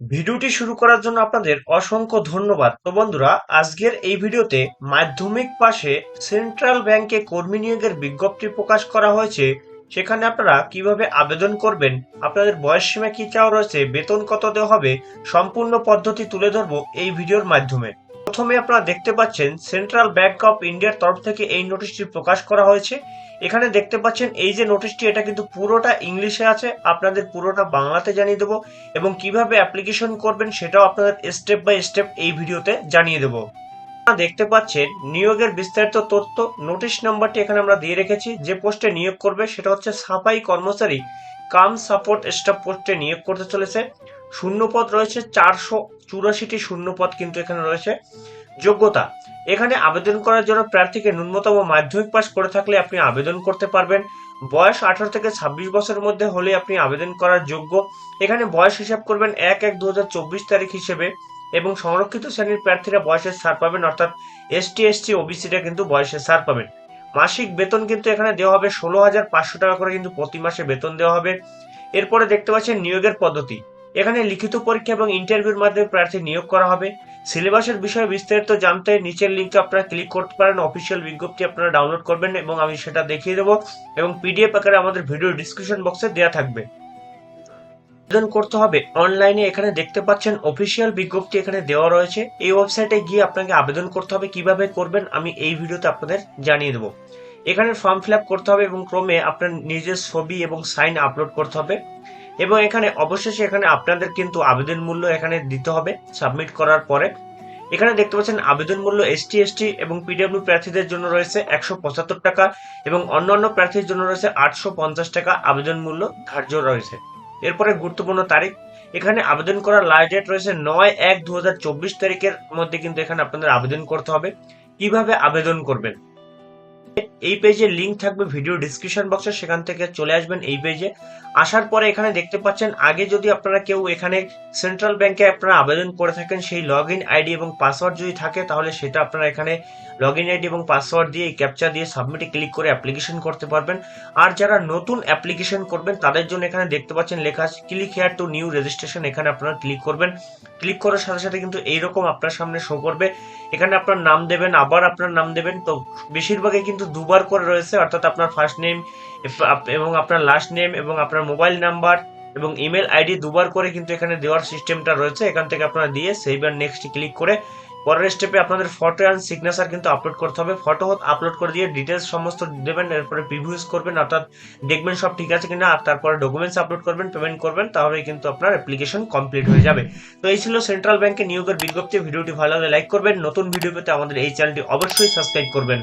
ভিডিওটি শুরু করার জন্য আপনাদের অসংখ্য ধন্যবাদ। তো বন্ধুরা, আজকের এই ভিডিওতে মাধ্যমিক পাশে সেন্ট্রাল ব্যাংকে কর্মী নিয়োগের বিজ্ঞপ্তি প্রকাশ করা হয়েছে। সেখানে আপনারা কীভাবে আবেদন করবেন, আপনাদের বয়স সীমা কি চাওয়া রয়েছে, বেতন কত দেওয়া হবে, সম্পূর্ণ পদ্ধতি তুলে ধরবো এই ভিডিওর মাধ্যমে। প্রথমে আপনারা দেখতে পাচ্ছেন সেন্ট্রাল ব্যাংক অফ ইন্ডিয়ার তরফ থেকে এই নোটিশটি প্রকাশ করা হয়েছে। এখানে দেখতে পাচ্ছেন এই যে নোটিশটি, এটা কিন্তু পুরোটা ইংলিশে আছে। আপনাদের পুরোটা বাংলাতে জানিয়ে দেবো এবং কীভাবে অ্যাপ্লিকেশন করবেন সেটাও আপনাদের স্টেপ বাই স্টেপ এই ভিডিওতে জানিয়ে দেবো। আপনারা দেখতে পাচ্ছেন নিয়োগের বিস্তারিত তথ্য। নোটিশ নাম্বারটি এখানে আমরা দিয়ে রেখেছি। যে পোস্টে নিয়োগ করবে সেটা হচ্ছে সাফাই কর্মচারী কাম সাপোর্ট স্টাফ পোস্টে নিয়োগ করতে চলেছে। শূন্যপদ রয়েছে, চারশো চুরাশিটি শূন্যপদ কিন্তু এখানে রয়েছে। যোগ্যতা, এখানে আবেদন করার জন্য প্রার্থীকে ন্যূনতম মাধ্যমিক পাস করে থাকলে আপনি আবেদন করতে পারবেন। বয়স আঠারো থেকে ছাব্বিশ বছরের মধ্যে হলে আপনি আবেদন করার যোগ্য। এখানে বয়স হিসাব করবেন এক এক দু তারিখ হিসেবে এবং সংরক্ষিত শ্রেণির প্রার্থীরা বয়সের ছাড় পাবেন, অর্থাৎ এসটি এসটি ওবিসিটা কিন্তু বয়সের ছাড় পাবেন। মাসিক বেতন কিন্তু এখানে দেওয়া হবে, ষোলো হাজার পাঁচশো টাকা করে কিন্তু প্রতি মাসে বেতন দেওয়া হবে। এরপরে দেখতে পাচ্ছেন নিয়োগের পদ্ধতি। এখানে লিখিত পরীক্ষা এবং ইন্টারভিউর মাধ্যমে প্রার্থী নিয়োগ করা হবে। সিলেবাসের বিষয়ে বিস্তারিত জানতে নিচের লিঙ্কে আপনারা ক্লিক করতে পারেন। অফিসিয়াল বিজ্ঞপ্তি আপনারা ডাউনলোড করবেন এবং আমি সেটা দেখিয়ে দেবো এবং পিডিএফ আকারে আমাদের ভিডিও ডিসক্রিপশন বক্সে দেওয়া থাকবে। আবেদন করতে হবে। অনলাইনে এখানে দেখতে পাচ্ছেন অফিসিয়াল বিজ্ঞপ্তি এখানে দেওয়া রয়েছে। এই ওয়েবসাইটে গিয়ে আপনাকে আবেদন করতে হবে, কীভাবে করবেন আমি এই ভিডিওতে আপনাদের জানিয়ে দেবো। এখানে ফর্ম ফিল করতে হবে এবং ক্রমে আপনার নিজের ছবি এবং সাইন আপলোড করতে হবে। এবং এখানে অবশেষে এখানে আপনাদের কিন্তু আবেদন মূল্য এখানে দিতে হবে সাবমিট করার পরে। এখানে দেখতে পাচ্ছেন আবেদন মূল্য এসটি এসটি এবং পিডব্লিউ প্রার্থীদের জন্য রয়েছে একশো পঁচাত্তর টাকা এবং অন্যান্য প্রার্থীর জন্য রয়েছে আটশো পঞ্চাশ টাকা আবেদন মূল্য ধার্য রয়েছে। এরপরে গুরুত্বপূর্ণ তারিখ, এখানে আবেদন করার লাস্ট ডেট রয়েছে নয় এক দু তারিখের মধ্যে কিন্তু এখানে আপনাদের আবেদন করতে হবে। কীভাবে আবেদন করবেন? এই পেজে লিংক থাকবে ভিডিও ডিসক্রিপশন বক্সে সেখান থেকে চলে আসবেন এই পেজে আসার পরে এখানে দেখতে পাচ্ছেন, আগে যদি আপনারা কেউ এখানে সেন্ট্রাল ব্যাংকে আপনারা আবেদন করে থাকেন, সেই লগ ইন আইডি এবং পাসওয়ার্ড যদি থাকে, তাহলে সেটা আপনারা এখানে লগ ইন আইডি এবং পাসওয়ার্ড দিয়ে ক্যাপচা দিয়ে সাবমিটে ক্লিক করে অ্যাপ্লিকেশন করতে পারবেন। আর যারা নতুন অ্যাপ্লিকেশন করবেন, তাদের জন্য এখানে দেখতে পাচ্ছেন লেখা আছে click here to new registration এখানে আপনারা ক্লিক করবেন। ক্লিক করার সাথে সাথে কিন্তু এইরকম আপনার সামনে শো করবে। এখানে আপনার নাম দেবেন, আবার আপনার নাম দেবেন, তো বেশিরভাগই কিন্তু দুবার করে রয়েছে, অর্থাৎ আপনার ফার্স্ট নেম এবং আপনার লাস্ট নেম এবং আপনার মোবাইল নাম্বার এবং ইমেল আইডি দুবার করে কিন্তু এখানে দেওয়ার সিস্টেমটা রয়েছে। এখান থেকে আপনারা দিয়ে সেভ আর নেক্সট ক্লিক করে পরের স্টেপে আপনাদের ফটো অ্যান্ড সিগনেচার কিন্তু আপলোড করতে হবে। ফটো আপলোড করে দিয়ে ডিটেলস সমস্ত দেবেন, এরপরে প্রিভিউস করবেন, অর্থাৎ দেখবেন সব ঠিক আছে কিনা, আর তারপরে ডকুমেন্টস আপলোড করবেন পেমেন্ট করবেন তাহলে কিন্তু আপনার অ্যাপ্লিকেশন কমপ্লিট হয়ে যাবে। তো এই ছিল সেন্ট্রাল ব্যাংকে নিয়োগের বিজ্ঞপ্তি। ভিডিওটি ভালো লাগলে লাইক করবেন। নতুন ভিডিও পেতে আমাদের এই চ্যানেলটি অবশ্যই সাবস্ক্রাইব করবেন।